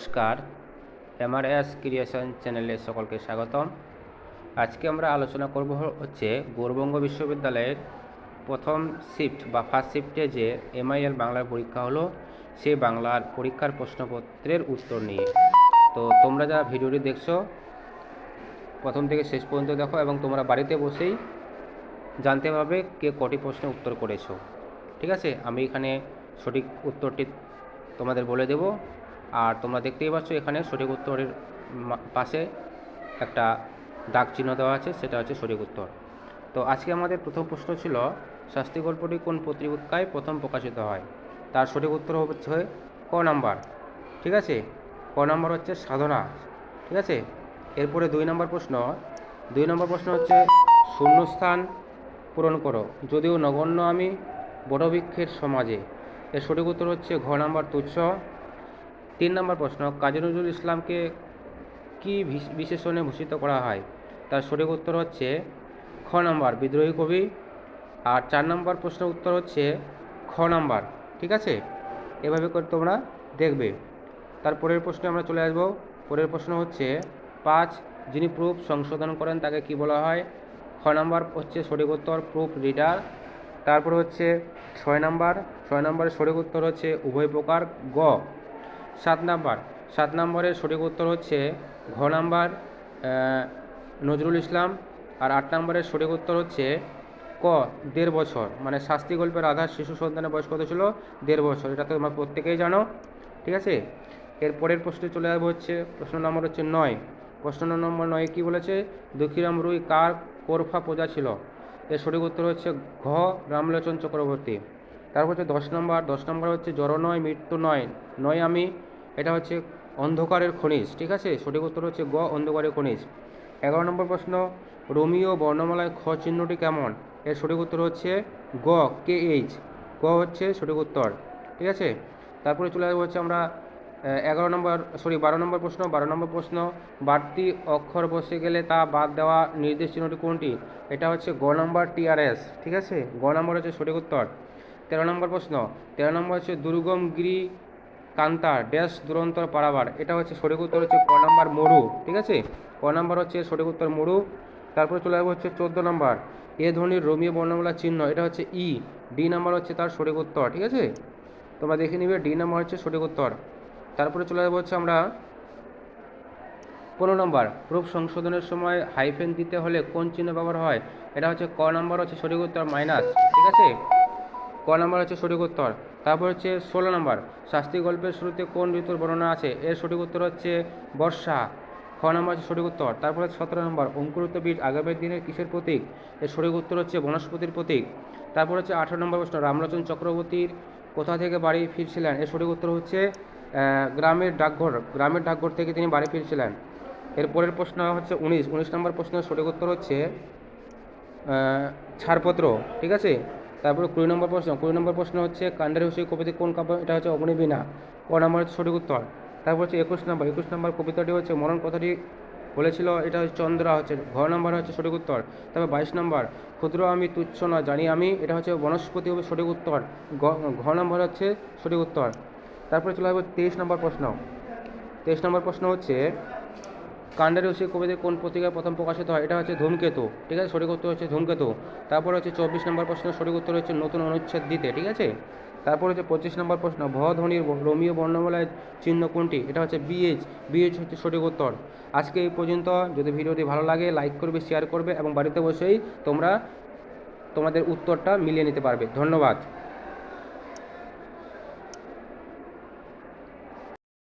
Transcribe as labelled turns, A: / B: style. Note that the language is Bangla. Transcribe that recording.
A: নমস্কার। এমআরএস ক্রিয়েশন চ্যানেলে সকলকে স্বাগতম। আজকে আমরা আলোচনা করব হচ্ছে গৌরবঙ্গ বিশ্ববিদ্যালয়ের প্রথম শিফট বা ফার্স্ট শিফটে যে এমআইএল বাংলার পরীক্ষা হলো, সেই বাংলার পরীক্ষার প্রশ্নপত্রের উত্তর নিয়ে। তো তোমরা যারা ভিডিওটি দেখছ, প্রথম থেকে শেষ পর্যন্ত দেখো এবং তোমরা বাড়িতে বসেই জানতে পারবে কে কটি প্রশ্নের উত্তর করেছ। ঠিক আছে? আমি এখানে সঠিক উত্তরটি তোমাদের বলে দেব। আর তোমরা দেখতেই পাচ্ছ এখানে সঠিক উত্তরের পাশে একটা দাগ চিহ্ন দেওয়া আছে, সেটা হচ্ছে সঠিক উত্তর। তো আজকে আমাদের প্রথম প্রশ্ন ছিল, শাস্তি গল্পটি কোন পত্রিকায় প্রথম প্রকাশিত হয়? তার সঠিক উত্তর হচ্ছে ক নাম্বার। ঠিক আছে? ক নাম্বার হচ্ছে সাধনা। ঠিক আছে? এরপরে দুই নম্বর প্রশ্ন। দুই নম্বর প্রশ্ন হচ্ছে, শূন্যস্থান পূরণ করো। যদিও নগণ্য আমি বড়বৃক্ষের সমাজে। এর সঠিক উত্তর হচ্ছে ঘ নাম্বার তুচ্ছ। তিন নম্বর প্রশ্ন, কাজী নজরুল ইসলামকে কি বিশ- বিশেষণে ভূষিত করা হয়? তার সঠিক উত্তর হচ্ছে, খ নাম্বার, বিদ্রোহী কবি। আর চার নম্বর প্রশ্ন উত্তর হচ্ছে, খ নাম্বার, ঠিক আছে? এভাবে করে তোমরা দেখবে। তারপরের প্রশ্নে আমরা চলে আসব। পরের প্রশ্ন হচ্ছে, পাঁচ, যিনি প্রুফ সংশোধন করেন তাকে কি বলা হয়? খ নাম্বার হচ্ছে সঠিক উত্তর, প্রুফ রিডার। তারপরে হচ্ছে, ছয় নাম্বার, ছয় নম্বরের সঠিক উত্তর হচ্ছে উভয় প্রকার গ। সাত নাম্বার। সাত নম্বরের সঠিক উত্তর হচ্ছে ঘ নাম্বার নজরুল ইসলাম। আর আট নম্বরের সঠিক উত্তর হচ্ছে ক, দেড় বছর। মানে শাস্তি গল্পের আধার শিশু সন্তানের বয়স কত ছিল? দেড় বছর। এটা তো তোমরা প্রত্যেকেই জানো। ঠিক আছে? এর পরের প্রশ্নে চলে যাব হচ্ছে, প্রশ্ন নম্বর হচ্ছে নয়। প্রশ্ন নম্বর নয় কী বলেছে? দুঃখীরাম রুই কার কোরফা প্রজা ছিল? এর সঠিক উত্তর হচ্ছে ঘ, রামলোচন চক্রবর্তী। তারপর হচ্ছে দশ নম্বর। দশ নম্বর হচ্ছে জড় নয় মৃত্যু নয় নয় আমি এটা হচ্ছে অন্ধকারের খনিজ, ঠিক আছে? সঠিক উত্তর হচ্ছে গ, অন্ধকারের খনিজ। এগারো নম্বর প্রশ্ন, রোমিও বর্ণমালায় খ চিহ্নটি কেমন? এর সঠিক উত্তর হচ্ছে গ, কে এইচ। গ হচ্ছে সঠিক উত্তর, ঠিক আছে? তারপরে চলে আসব হচ্ছে আমরা এগারো নম্বর সরি বারো নম্বর প্রশ্ন। বারো নম্বর প্রশ্ন, বাড়তি অক্ষর বসে গেলে তা বাদ দেওয়া নির্দেশ চিহ্নটি কোনটি? এটা হচ্ছে গ নম্বর টিআরএস ঠিক আছে? গ নম্বর হচ্ছে সঠিক উত্তর। তেরো নম্বর প্রশ্ন, তেরো নম্বর হচ্ছে দুর্গম গিরি কান্তার ড্যাশ দুরন্তর পারাবার। এটা হচ্ছে সঠিক উত্তর হচ্ছে ক নম্বর মরু, ঠিক আছে? ক নম্বর হচ্ছে সঠিক উত্তর মরু, তারপরে চলে যাব হচ্ছে চোদ্দ নম্বর। এ ধ্বনির রোমিও বর্ণমালা চিহ্ন, এটা হচ্ছে ই ডি নাম্বার হচ্ছে তার সঠিক উত্তর, ঠিক আছে? তোমরা দেখে নিবে ডি নাম্বার হচ্ছে সঠিক উত্তর। তারপরে চলে যাব হচ্ছে আমরা পনেরো নম্বর প্রুফ সংশোধনের সময় হাইফেন দিতে হলে কোন চিহ্ন ব্যবহার হয়? এটা হচ্ছে ক নম্বর হচ্ছে সঠিক উত্তর মাইনাস ঠিক আছে? ক নম্বর হচ্ছে সঠিক উত্তর। তারপর হচ্ছে ষোলো নম্বর, শাস্তি গল্পের শুরুতে কোন ঋতুর বর্ণনা আছে? এর সঠিক উত্তর হচ্ছে বর্ষা। খ নম্বর হচ্ছে সঠিক উত্তর, তারপরে সতেরো নম্বর, অঙ্কুরিত বীজ আগামী দিনের কিসের প্রতীক? এর সঠিক উত্তর হচ্ছে বনস্পতির প্রতীক। তারপর হচ্ছে আঠারো নম্বর প্রশ্ন, রামলোচন চক্রবর্তীর কোথা থেকে বাড়ি ফিরছিলেন? এর সঠিক উত্তর হচ্ছে গ্রামের ডাকঘর গ্রামের ডাকঘর থেকে তিনি বাড়ি ফিরছিলেন। এরপরের প্রশ্ন হচ্ছে উনিশ উনিশ নম্বর প্রশ্নের সঠিক উত্তর হচ্ছে ছাড়পত্র, ঠিক আছে? তারপরে কুড়ি নম্বর প্রশ্ন, কুড়ি নম্বর প্রশ্ন হচ্ছে, কাণ্ডের হুসি কবিতা কোন কাব্য, এটা হচ্ছে অগ্নিবীণা ক নম্বর হচ্ছে সঠিক উত্তর। তারপর হচ্ছে একুশ নম্বর একুশ নম্বর কবিতাটি হচ্ছে মরণ কথাটি বলেছিল, এটা হচ্ছে চন্দ্রা হচ্ছে, ঘ নম্বর হচ্ছে সঠিক উত্তর। তারপর বাইশ নম্বর, ক্ষুদ্র আমি তুচ্ছ না, জানি আমি, এটা হচ্ছে বনস্পতি হবে সঠিক উত্তর। গ- ঘ নম্বর হচ্ছে সঠিক উত্তর। তারপরে চলে যাব তেইশ নম্বর প্রশ্ন। তেইশ নম্বর প্রশ্ন হচ্ছে কাণ্ডের রসি কবিদের কোন পত্রিকায় প্রথম প্রকাশিত হয়? এটা হচ্ছে ধূমকেতু, ঠিক আছে? সঠিক উত্তর হচ্ছে ধূমকেতু। তারপর হচ্ছে চব্বিশ নম্বর প্রশ্ন, সঠিক উত্তর হচ্ছে নতুন অনুচ্ছেদ দিতে, ঠিক আছে? তারপর হচ্ছে পঁচিশ নম্বর প্রশ্ন, ভ ধ্বনির রোমিও বর্ণমালায় চিহ্ন কোনটি? এটা হচ্ছে বিএইচ বিএইচ হচ্ছে সঠিক উত্তর। আজকে এই পর্যন্ত, যদি ভিডিওটি ভালো লাগে, লাইক করবে শেয়ার করবে এবং বাড়িতে বসেই তোমরা তোমাদের উত্তরটা মিলিয়ে নিতে পারবে। ধন্যবাদ।